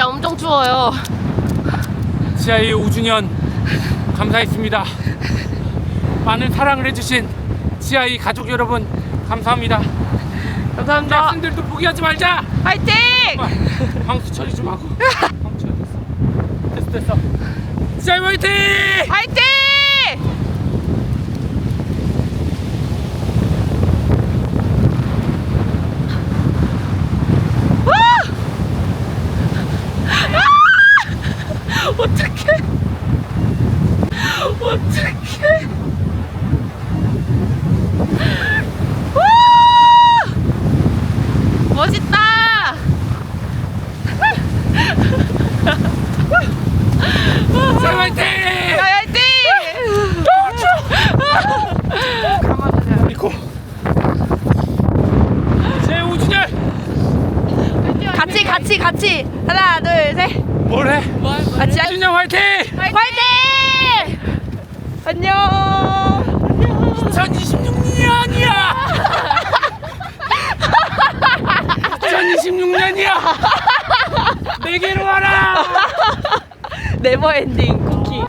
진짜 엄청 추워요. 지하의 5주년 감사했습니다. 많은 사랑을 해주신 지하의 가족 여러분 감사합니다. 감사합니다. 학생들도 포기하지 말자. 정말 방수 처리 좀 하고. 방수 처리 됐어. 됐어 됐어. 지하의 화이팅! 화이팅! 어떡해. 어떡해. 와! 멋있다. 지하의 화이팅! 화이팅! 그리고 지하의 5주년 같이 같이 하나 둘셋 뭐래? 같이 5주년 화이팅! 화이팅! 안녕 2026년이야! 2026년이야! 내게로 와라! 네버엔딩 쿠키